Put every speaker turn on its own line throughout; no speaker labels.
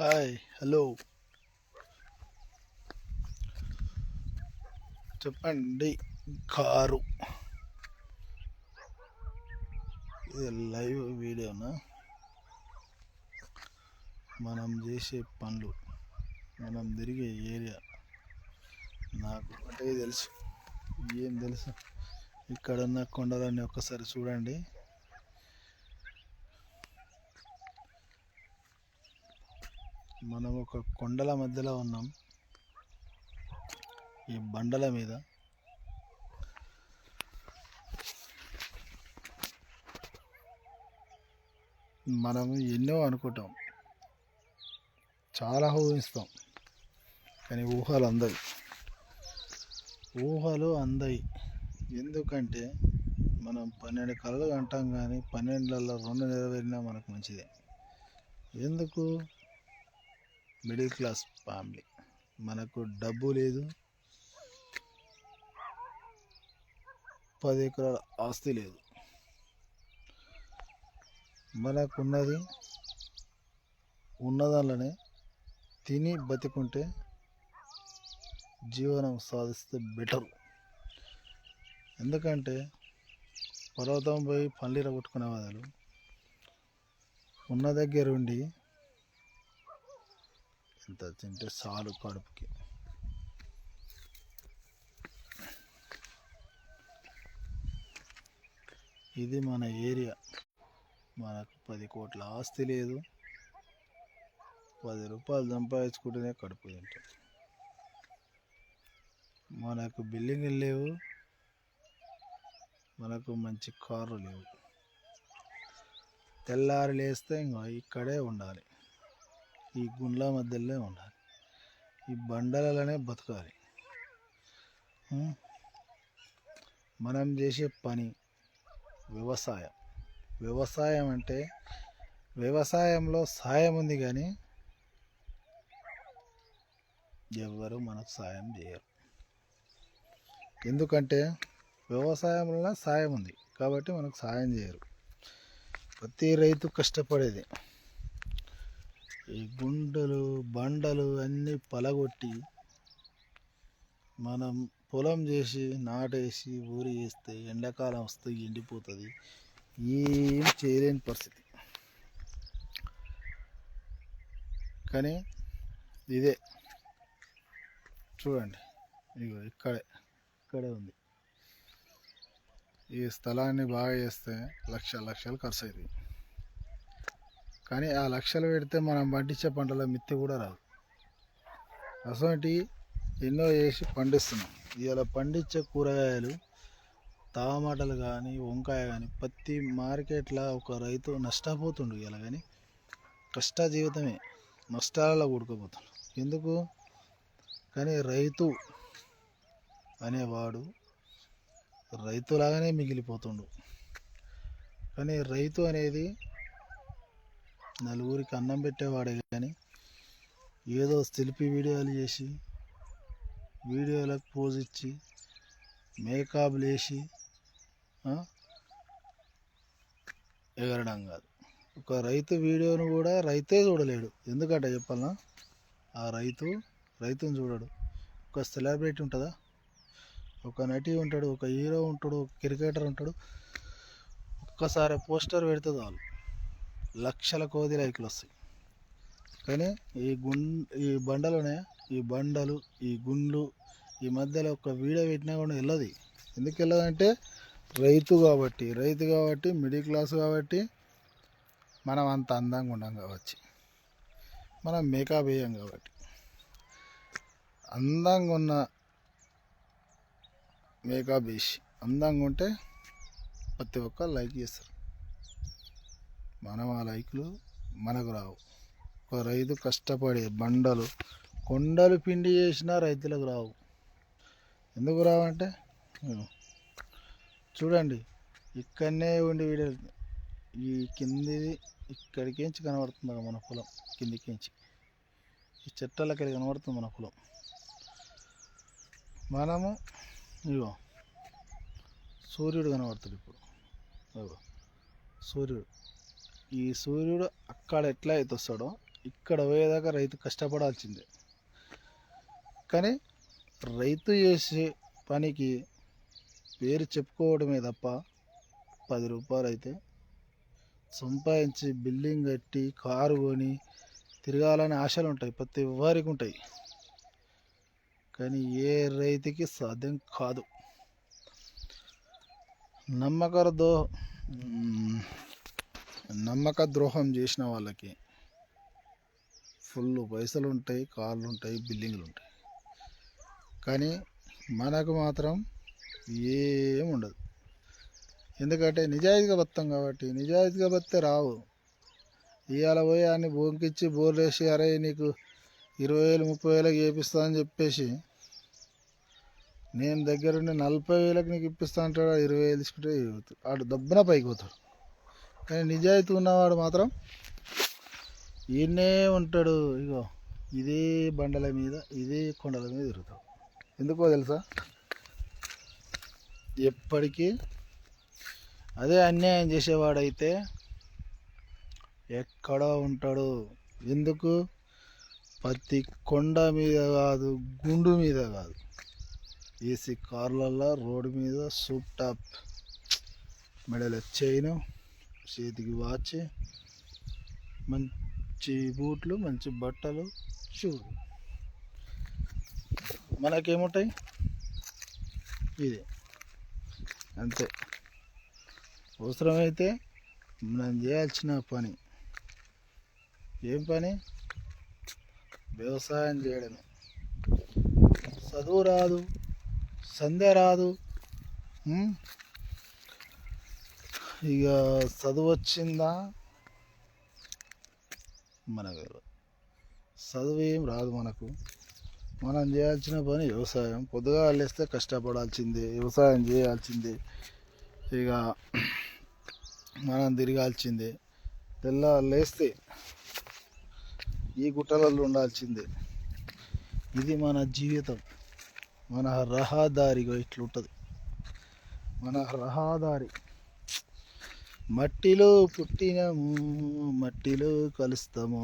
Hi hello చెప్పండి car. ఇది live వీడియోనా? మనం చేసే పనులు మనం తిరిగే ఏరియా. నాకు ఒకటే తెలుసు. ఏం తెలుసు? ఇక్కడున్న కొండలన్నీ ఒక్కసారి చూడండి. మనం ఒక కొండల మధ్యలో ఉన్నాం. ఈ బండల మీద. మనం ఎన్నో అనుకుంటాం. చాలా ఊహిస్తాం. కానీ ఊహలు అందవి. ఊహలు అందయి. ఎందుకంటే మనం పన్నెండు కళలు అంటాం కానీ పన్నెండులలో రెండు నెరవేరినా మనకు మంచిదే. ఎందుకు? Middle class family. మనకు డబ్బు లేదు. పది ఎకరాల ఆస్తి లేదు. మనకున్నది ఉన్నదానిలోనే తిని బతికుంటే జీవనం సాధిస్తే బెటర్. ఎందుకంటే పర్వతం పోయి పల్లీర కొట్టుకునే వాళ్ళు ఉన్న దగ్గర అంత తింటే చాలు కడుపుకి. ఇది మన ఏరియా. మనకు పది కోట్ల ఆస్తి లేదు. పది రూపాయలు సంపాదించుకుంటేనే కడుపు తింటాం. మనకు బిల్డింగ్లు లేవు. మనకు మంచి కార్లు లేవు. తెల్లారి లేస్తే ఇంకా ఇక్కడే ఉండాలి. ఈ గుండ్ల మధ్యలోనే ఉండాలి. ఈ బండలలోనే బతకాలి. మనం చేసే పని వ్యవసాయం. వ్యవసాయం అంటే వ్యవసాయంలో సాయం ఉంది కానీ ఎవ్వరు మనకు సాయం చేయరు. ఎందుకంటే వ్యవసాయంలో సాయం ఉంది కాబట్టి మనకు సాయం చేయరు. ప్రతి రైతు కష్టపడేది. ఈ గుండెలు బండలు అన్నీ పలగొట్టి మనం పొలం చేసి నాటేసి ఊరి వేస్తే ఎండాకాలం వస్తే ఎండిపోతుంది. ఏం చేయలేని పరిస్థితి. కానీ ఇదే. చూడండి. ఇగో ఇక్కడే ఇక్కడే ఉంది. ఈ స్థలాన్ని బాగా చేస్తే లక్ష లక్షలు ఖర్చు అవుతాయి కానీ ఆ లక్షలు పెడితే మనం పండించే పంటల మిత్తి కూడా రాదు. అసలు ఎన్నో వేసి పండిస్తున్నాం. ఇవాళ పండించే కూరగాయలు టమాటాలు కానీ వంకాయ కానీ ప్రతి మార్కెట్లో ఒక రైతు నష్టపోతుండు ఇలా కానీ కష్ట జీవితమే నష్టాలలో కూడుకుపోతుండు. ఎందుకు? కానీ రైతు అనేవాడు రైతులాగానే మిగిలిపోతుండు. కానీ రైతు అనేది నలుగురికి అన్నం పెట్టేవాడే కానీ ఏదో తెలిపి వీడియోలు చేసి వీడియోలకు పోజ్ ఇచ్చి మేకప్లు వేసి ఎగరడం కాదు. ఒక రైతు వీడియోను కూడా రైతే చూడలేడు. ఎందుకంటే చెప్పాలన్నా ఆ రైతు రైతుని చూడడు. ఒక సెలబ్రిటీ ఉంటుందా? ఒక నటి ఉంటాడు ఒక హీరో ఉంటాడు ఒక క్రికెటర్ ఉంటాడు. ఒక్కసారి పోస్టర్ పెడితే చాలు. లక్షల కోది లైకులు వస్తాయి. కానీ ఈ గుం ఈ బండలోనే ఈ బండలు ఈ గుండ్లు ఈ మధ్యలో ఒక వీడియో పెట్టినా కూడా వెళ్ళదు. ఎందుకు వెళ్ళదంటే రైతు కాబట్టి రైతు కాబట్టి మిడిల్ క్లాస్ కాబట్టి మనం అంత అందంగా ఉండం కావచ్చు. మనం మేకప్ వేయం కాబట్టి. అందంగా ఉన్న మేకప్ వేసి అందంగా ఉంటే ప్రతి ఒక్క లైక్ చేస్తారు. మనం ఆ లైకులు? మనకు రావు. ఒక రైతు కష్టపడి బండలు కొండలు పిండి చేసినా రైతులకు రావు. ఎందుకు రావంటే? చూడండి ఇక్కడనే ఉండి వీడియో ఈ కిందిది ఇక్కడికించి కనబడుతుంది మన పొలం కిందికించి ఈ చెట్లకి కనబడుతుంది మన పొలం. మనము ఇగో సూర్యుడు కనబడుతుంది ఇప్పుడు. సూర్యుడు. ఈ సూర్యుడు అక్కడ ఎట్లా అయితే వస్తాడో ఇక్కడ పోయేదాకా రైతు కష్టపడాల్సిందే. కానీ రైతు చేసే పనికి పేరు చెప్పుకోవడమే తప్ప పది రూపాయలు అయితే సంపాదించి బిల్డింగ్ కట్టి కారు కొని తిరగాలనే ఆశలు ఉంటాయి ప్రతి వారికి ఉంటాయి. కానీ ఏ రైతుకి సాధ్యం కాదు. నమ్మకరదో నమ్మక ద్రోహం చేసిన వాళ్ళకి ఫుల్ పైసలు ఉంటాయి కార్లు ఉంటాయి బిల్డింగ్లు ఉంటాయి కానీ మనకు మాత్రం ఏం ఉండదు ఎందుకంటే నిజాయితీగా బతాం కాబట్టి నిజాయితీగా బతే రావు. ఇవాళ పోయి అన్ని బొంకిచ్చి బోర్లేసి అరే నీకు ఇరవై వేలు ముప్పై వేలకు చేపిస్తా అని చెప్పేసి నేను దగ్గరుండి నలభై వేలకు నీకు ఇప్పిస్తా అంటాడు. ఇరవై వేలు తీసుకుంటే ఆడు దబ్బున పైకి పోతాడు. కానీ నిజాయితీ ఉన్నవాడు మాత్రం ఈయనే ఉంటాడు. ఇగో ఇదే బండల మీద ఇదే కొండల మీద తిరుగుతాడు. ఎందుకో తెలుసా? ఎప్పటికీ అదే అన్యాయం చేసేవాడైతే ఎక్కడో ఉంటాడు. ఎందుకు? ప్రతి కొండ మీద కాదు గుండు మీద కాదు. ఏసీ కార్లల్లో రోడ్డు మీద సూప్ టాప్ మెడల చైను చేతికి వాచ్ మంచి బూట్లు మంచి బట్టలు షూ మనకేముంటాయి? ఇది. అంతే. అవసరమైతే మనం చేయాల్సిన పని. ఏం పని? వ్యవసాయం చేయడం చదువు రాదు సంధ్య రాదు ఇక చదువు వచ్చిందా మనకు చదువు ఏం రాదు మనకు. మనం చేయాల్సిన పని వ్యవసాయం. పొద్దుగా లేస్తే కష్టపడాల్సిందే వ్యవసాయం చేయాల్సిందే. ఇక మనం తిరగాల్సిందే. తెల్ల లేస్తే ఈ గుట్టలలో ఉండాల్సిందే. ఇది మన జీవితం. మన రహదారిగా ఇట్లుంటుంది. మన రహదారి. మట్టిలో పుట్టినము మట్టిలో కలుస్తాము.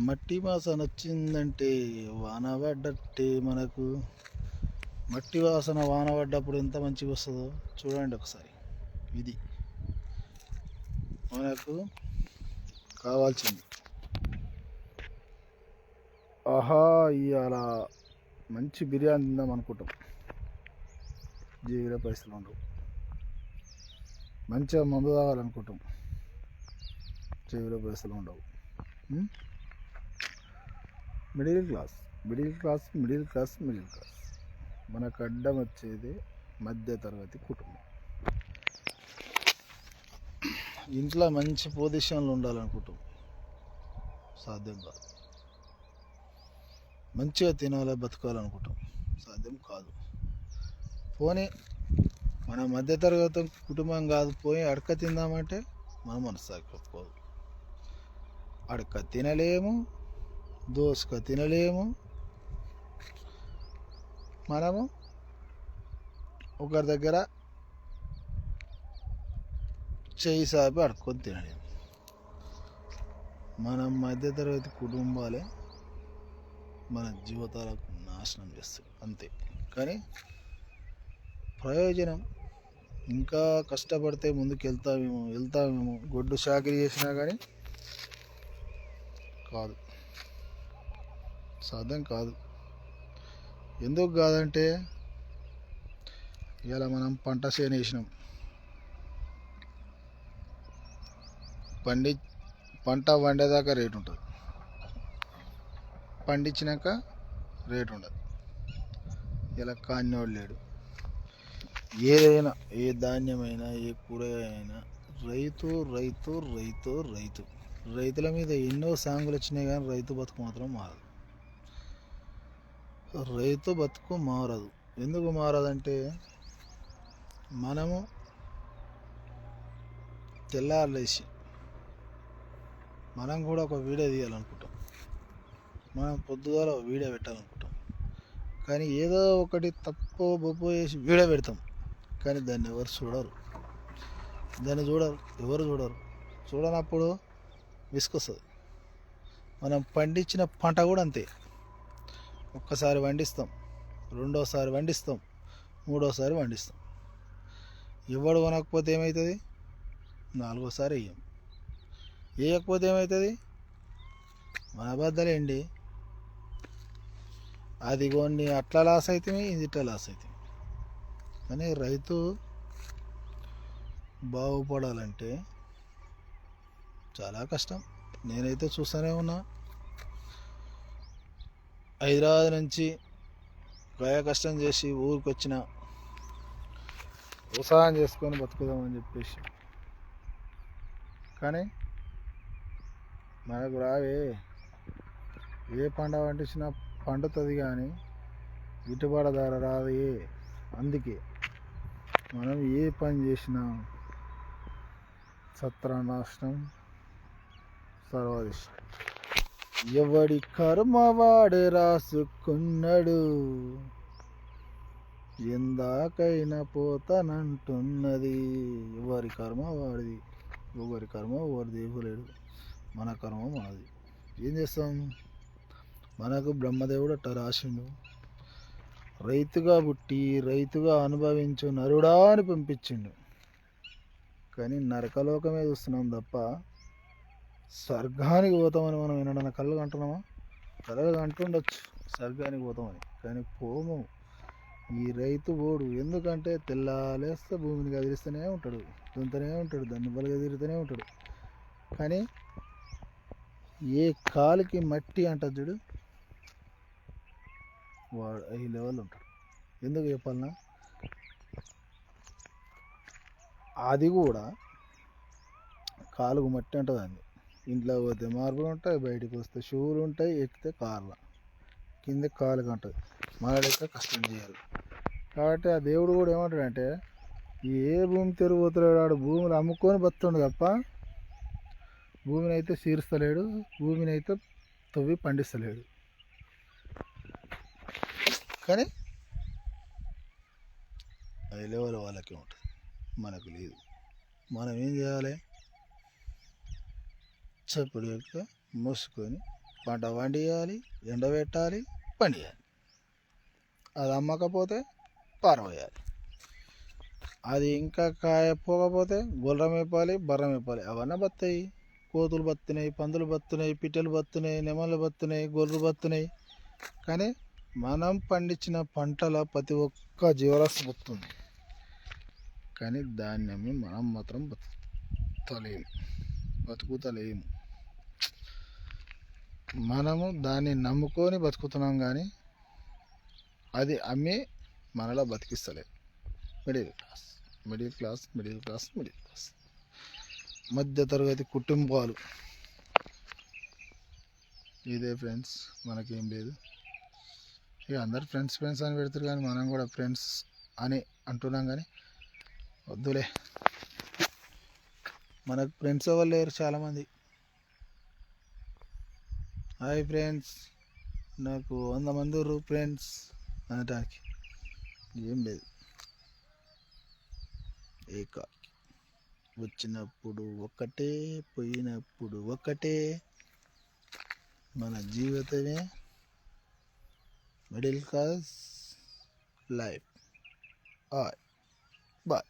మట్టి వాసన వచ్చిందంటే వాన పడ్డట్టే మనకు. మట్టి వాసన వాన పడ్డప్పుడు ఎంత మంచిగా వస్తుందో చూడండి ఒకసారి. ఇది మనకు కావాల్సింది. ఆహా ఇవాళ మంచి బిర్యానీ తిందాం అనుకుంటాం. జీవిత పరిస్థితులు ఉండవు మంచిగా మందు తాగాలనుకుంటాం. చెవిలో పైసలు ఉండవు. Middle class middle class middle class middle class. మనకు అడ్డం వచ్చేది మధ్య తరగతి కుటుంబం. ఇంట్లో మంచి పొజిషన్లు ఉండాలనుకుంటాం. సాధ్యం కాదు. మంచిగా తినాలి బతకాలనుకుంటాం. సాధ్యం కాదు. పోనీ మన మధ్యతరగతి కుటుంబం కాదు పోయి అడక తిందామంటే మన మనసు అడక తినలేము దోసక తినలేము. మనము ఒకరి దగ్గర చేయి సాపి అడుక్కొని తినలేము. మనం మధ్యతరగతి కుటుంబాలే మన జీవితాలకు నాశనం చేస్తాయి అంతే. కానీ ప్రయోజనం ఇంకా కష్టపడితే ముందుకు వెళ్తామేమో. వెళ్తామేమో గొడ్డు చాకరీ చేసినా కానీ కాదు. సాధ్యం కాదు. ఎందుకు కాదంటే ఇవాళ మనం పంట చేను వేసినాం. పండి పంట వండేదాకా రేటు ఉంటుంది. పండించినాక రేటు ఉండదు. ఇలా కానివాడు లేడు. ఏదైనా ఏ ధాన్యమైనా ఏ కూర అయినా రైతు రైతు రైతు రైతు. రైతుల మీద ఎన్నో సాంగులు వచ్చినాయి కానీ రైతు బతుకు మాత్రం మారదు. రైతు బతుకు మారదు. ఎందుకు మారదంటే మనము తెల్లారులేసి మనం కూడా ఒక వీడియో తీయాలనుకుంటాం. మనం పొద్దుగాల ఒక వీడియో పెట్టాలనుకుంటాం. కానీ ఏదో ఒకటి తప్పు బొప్పు వేసి వీడియో పెడతాం. కానీ దాన్ని ఎవరు చూడరు. దాన్ని చూడరు ఎవరు చూడరు. చూడనప్పుడు విసుకొస్తుంది మనం పండించిన పంట కూడా అంతే. ఒక్కసారి వండిస్తాం రెండోసారి వండిస్తాం మూడోసారి వండిస్తాం. ఎవడు కొనకపోతే ఏమవుతుంది నాలుగోసారి వేయం. వేయకపోతే ఏమవుతుంది మన బద్దలేండి? అది కొన్ని అట్లా లాస్ అవుతుంది ఇది ఇట్లా లాస్ అవుతుంది కానీ రైతు బాగుపడాలంటే చాలా కష్టం. నేనైతే చూస్తూనే ఉన్నా. హైదరాబాద్ నుంచి గయ కష్టం చేసి ఊరికి వచ్చిన ఉత్సాహం చేసుకొని బతుకుదామని చెప్పేసి. కానీ మనకు రావే. ఏ పంట పండించినా పండుతుంది కానీ గిట్టుబాటు ధర రాదు. అందుకే మనం ఏ పని చేసినా సత్రనాశనం సర్వదిశ ఎవడి కర్మ వాడే రాసుకున్నాడు? ఎందాకైనా పోతానంటున్నది. ఎవరి కర్మ వాడిది? ఒకరి కర్మ ఎవరి దేవులేడు మన కర్మ మనది ఏం చేస్తాం? మనకు బ్రహ్మదేవుడు అట్ట రాసిండు. రైతుగా పుట్టి రైతుగా అనుభవించు నరుడా అని పంపించిండు. కానీ నరకలోకమే చూస్తున్నాం తప్ప స్వర్గానికి పోతామని మనం వినడానికి కళ్ళు కంటున్నామా? కలలు అంటుండొచ్చు స్వర్గానికి పోతామని. కానీ పోము. ఈ రైతు ఓడు ఎందుకంటే తెల్లాలేస్తే భూమిని కదిలిస్తూనే ఉంటాడు దుంతనే ఉంటాడు దాన్ని బలగా తిరుగుతూనే ఉంటాడు. కానీ ఏ కాలుకి మట్టి అంటది చూడు వాడు ఈ లెవెల్ ఉంటాడు. ఎందుకు చెప్పాలన్నా? అది కూడా కాలుకు మట్టి ఉంటుంది అండి ఇంట్లో పోతే మార్పులు ఉంటాయి బయటికి వస్తే షూలు ఉంటాయి ఎక్కితే కార్ల. కింద కాలుకి ఉంటుంది మన లెక్క కష్టం చేయాలి. కాబట్టి ఆ దేవుడు కూడా ఏమంటాడంటే ఏ భూమి తిరుగుతున్నాడు వాడు భూములు అమ్ముకొని బతుండు తప్ప భూమిని అయితే చీరుస్తలేడు భూమిని అయితే తవ్వి పండిస్తలేడు. కానీ హై లెవెల్ వాళ్ళకే ఉంటుంది. మనకు లేదు. మనం ఏం చేయాలి? చప్పుడు యొక్క మూసుకొని పంట వండియాలి ఎండబెట్టాలి పండియాలి. అది అమ్మకపోతే పారవేయాలి. అది ఇంకా కాయపోకపోతే గుర్రం వేపాలి బర్రం వేపాలి అవన్నీ బత్తాయి. కోతులు బత్తున్నాయి పందులు బత్తున్నాయి పిట్టలు బత్తున్నాయి నెమలు బత్తున్నాయి గొర్రెలు బత్తున్నాయి. కానీ మనం పండించిన పంటల ప్రతి ఒక్క జీవరాశి బతుంది కానీ దాన్ని మనం మాత్రం బతుకుతలేము. బతుకుతలేము. మనము దాన్ని నమ్ముకొని బతుకుతున్నాం కానీ అది అమ్మి మనలా బతికిస్తలేదు middle class middle class middle class middle class. మధ్య తరగతి కుటుంబాలు. ఇదే ఫ్రెండ్స్ మనకేం లేదు. ఇక అందరు ఫ్రెండ్స్ ఫ్రెండ్స్ అని పెడతారు కానీ మనం కూడా ఫ్రెండ్స్ అని అంటున్నాం కానీ వద్దులే. మనకు ఫ్రెండ్స్ ఎవరు లేరు చాలామంది. హాయ్ ఫ్రెండ్స్ నాకు వంద మంది ఫ్రెండ్స్ అనటానికి ఏం లేదు. ఏక వచ్చినప్పుడు ఒకటే పోయినప్పుడు ఒకటే. మన జీవితమే middle class life bye bye